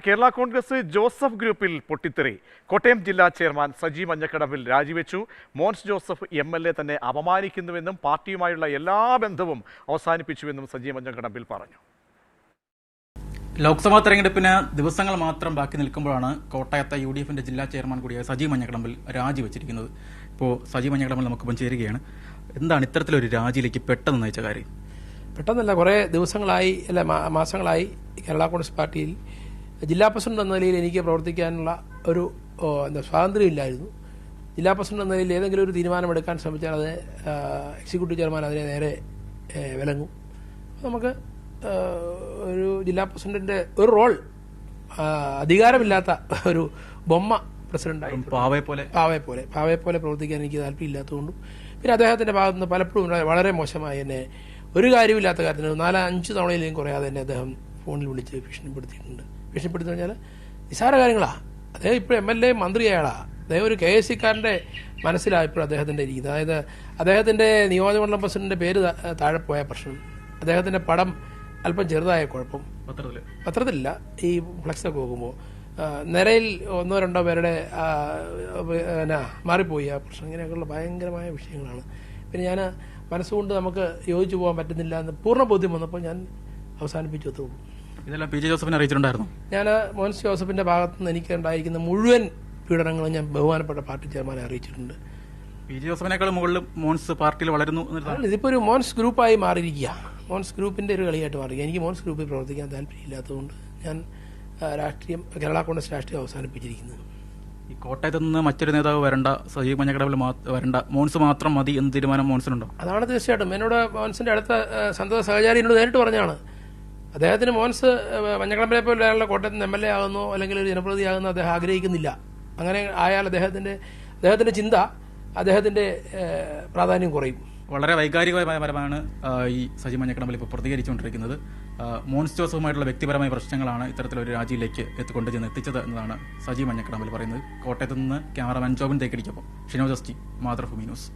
Kerala Congress Joseph ഗ്രൂപ്പിൽ പൊട്ടിത്തെറി. കോട്ടയം ജില്ലാ ചെയർമാൻ സജി മഞ്ഞക്കടവിൽ രാജിവെച്ചു. Mons Joseph M L A തന്നെ അപമാനിക്കുന്നുവെന്നും പാർട്ടിയുമായുള്ള എല്ലാ ബന്ധവും അവസാനിപ്പിച്ചുവെന്നും സജി മഞ്ഞക്കടമ്പിൽ പറഞ്ഞു. ലോക്സഭാ തെരഞ്ഞെടുപ്പിന് ദിവസങ്ങൾ മാത്രം ബാക്കി നിൽക്കുമ്പോഴാണ് കോട്ടയത്തെ യു ഡി എഫിന്റെ ജില്ലാ ചെയർമാൻ കൂടിയായ സജി മഞ്ഞക്കടമ്പിൽ രാജിവെച്ചിരിക്കുന്നത് ഇപ്പോൾ സജി മഞ്ഞക്കടമ്പിൽ നമുക്കിപ്പം ചേരുകയാണ്. എന്താണ് ഇത്തരത്തിലൊരു രാജിയിലേക്ക് പെട്ടെന്ന് നയിച്ച കാര്യം? പെട്ടെന്നല്ല കുറേ ദിവസങ്ങളായി അല്ല മാസങ്ങളായി കേരള കോൺഗ്രസ് പാർട്ടിയിൽ ജില്ലാ പ്രസിഡന്റ് എന്ന നിലയിൽ എനിക്ക് പ്രവർത്തിക്കാനുള്ള ഒരു എന്താ സ്വാതന്ത്ര്യം ഇല്ലായിരുന്നു. ജില്ലാ പ്രസിഡന്റ് എന്ന നിലയിൽ ഏതെങ്കിലും ഒരു തീരുമാനമെടുക്കാൻ ശ്രമിച്ചാൽ അത് എക്സിക്യൂട്ടീവ് ചെയർമാൻ അതിനെ നേരെ വിലങ്ങും. അപ്പോൾ നമുക്ക് ഒരു ജില്ലാ പ്രസിഡന്റിന്റെ ഒരു റോൾ അധികാരമില്ലാത്ത ഒരു ബൊമ്മ പ്രസിഡന്റായി പാവയെ പോലെ. പാവയെ പോലെ. പാവയെ പോലെ പ്രവർത്തിക്കാൻ എനിക്ക് താല്പര്യമില്ലാത്തതുകൊണ്ടും പിന്നെ അദ്ദേഹത്തിന്റെ ഭാഗത്തു നിന്ന് പലപ്പോഴും വളരെ- വളരെ മോശമായി എന്നെ ഒരു കാര്യമില്ലാത്ത കാര്യത്തിന് നാല് അഞ്ച് തവണയിലും കുറയാതെ തന്നെ അദ്ദേഹം ഫോണിൽ വിളിച്ച് ഭീഷണിപ്പെടുത്തിയിട്ടുണ്ട്. ഭീഷണിപ്പെടുത്തി കഴിഞ്ഞാൽ നിസാര കാര്യങ്ങളാ. അദ്ദേഹം ഇപ്പോൾ എം എൽ എ മന്ത്രിയാളാ അദ്ദേഹം ഒരു കെ എസ് സിക്കാരന്റെ മനസ്സിലാണ് ഇപ്പോൾ അദ്ദേഹത്തിന്റെ രീതി. അതായത് അദ്ദേഹത്തിന്റെ നിയോജകമണ്ഡലം പ്രസിഡന്റിന്റെ പേര് താഴെ പോയ പ്രശ്നം. അദ്ദേഹത്തിന്റെ പടം അല്പം ചെറുതായ കുഴപ്പം. പത്രത്തിൽ. പത്രത്തിലില്ല ഈ ഫ്ലക്സൊക്കെ നോക്കുമ്പോൾ നിരയിൽ ഒന്നോ രണ്ടോ പേരുടെ എന്നാ മാറിപ്പോയി ആ പ്രശ്നം. ഇങ്ങനെയൊക്കെയുള്ള ഭയങ്കരമായ വിഷയങ്ങളാണ്. പിന്നെ ഞാൻ മനസ്സുകൊണ്ട് നമുക്ക് യോജിച്ചു പോകാൻ പറ്റുന്നില്ല എന്ന് പൂർണ ബോധ്യം വന്നപ്പോൾ ഞാൻ അവസാനിപ്പിച്ചു എത്തുള്ളൂ ഇതെല്ലാം പി ജെ ജോസഫിനെ അറിയിച്ചിട്ടുണ്ടായിരുന്നു. ഞാൻ മോൻസ് ജോസഫിന്റെ ഭാഗത്തു നിന്ന് എനിക്ക് ഉണ്ടായിരിക്കുന്ന മുഴുവൻ പീഡനങ്ങളും ഞാൻ ബഹുമാനപ്പെട്ട പാർട്ടി ചെയർമാനെ അറിയിച്ചിട്ടുണ്ട്. പി ജെ ജോസഫിനേക്കാൾ മുകളിൽ മോൻസ് പാർട്ടിയിൽ വളരുന്നു ഇതിപ്പോ ഒരു മോൻസ് ഗ്രൂപ്പായി മാറിയിരിക്കുക മോൻസ് ഗ്രൂപ്പിന്റെ ഒരു കളിയായിട്ട് മാറി എനിക്ക് മോൻസ് ഗ്രൂപ്പിൽ പ്രവർത്തിക്കാൻ താല്പര്യമില്ലാത്തതുകൊണ്ട് ഞാൻ രാഷ്ട്രീയം കേരള കോൺഗ്രസ് രാഷ്ട്രീയം അവസാനിപ്പിച്ചിരിക്കുന്നത് ഈ കോട്ടയത്ത് നിന്ന് മറ്റൊരു നേതാവ് വരണ്ട സജീവ് മഞ്ഞക്കടവിൽ വരണ്ട മോൺസ് മാത്രം മതി എന്ന് തീരുമാനം മോൺസിനുണ്ടോ അതാണ് തീർച്ചയായിട്ടും. എന്നോട് മോൻസിന്റെ അടുത്ത സന്തോഷ സന്തത സഹചാരി എന്നോട് നേരിട്ട് പറഞ്ഞാണ് അദ്ദേഹത്തിന് മോൻസ് മഞ്ഞക്കളമ്പലെ പോലെ അയാളുടെ കോട്ടയത്ത് എം എൽ എ ആകുന്നു അല്ലെങ്കിൽ ഒരു ജനപ്രതിയാകുന്നു അദ്ദേഹം ആഗ്രഹിക്കുന്നില്ല. അങ്ങനെ ആയാൽ അദ്ദേഹത്തിന്റെ അദ്ദേഹത്തിന്റെ ചിന്ത അദ്ദേഹത്തിന്റെ പ്രാധാന്യം കുറയും. വളരെ വൈകാരികമായ പരമാണ് ഈ സജി മഞ്ഞക്കടമ്പൽ ഇപ്പോൾ പ്രതികരിച്ചുകൊണ്ടിരിക്കുന്നത്. മോൻസ് ജോസഫുമായിട്ടുള്ള വ്യക്തിപരമായ പ്രശ്നങ്ങളാണ് ഇത്തരത്തിലൊരു രാജിയിലേക്ക് എത്തിക്കൊണ്ട് ചെന്ന് എത്തിച്ചത് എന്നതാണ് സജി മഞ്ഞക്കടമ്പൽ പറയുന്നത്. കോട്ടയത്ത് നിന്ന് ക്യാമറമാൻ ജോബിൻ തേക്കടിക്കപ്പോൾ ഷിനോ ജസ്റ്റി മാതൃഭൂമി ന്യൂസ്.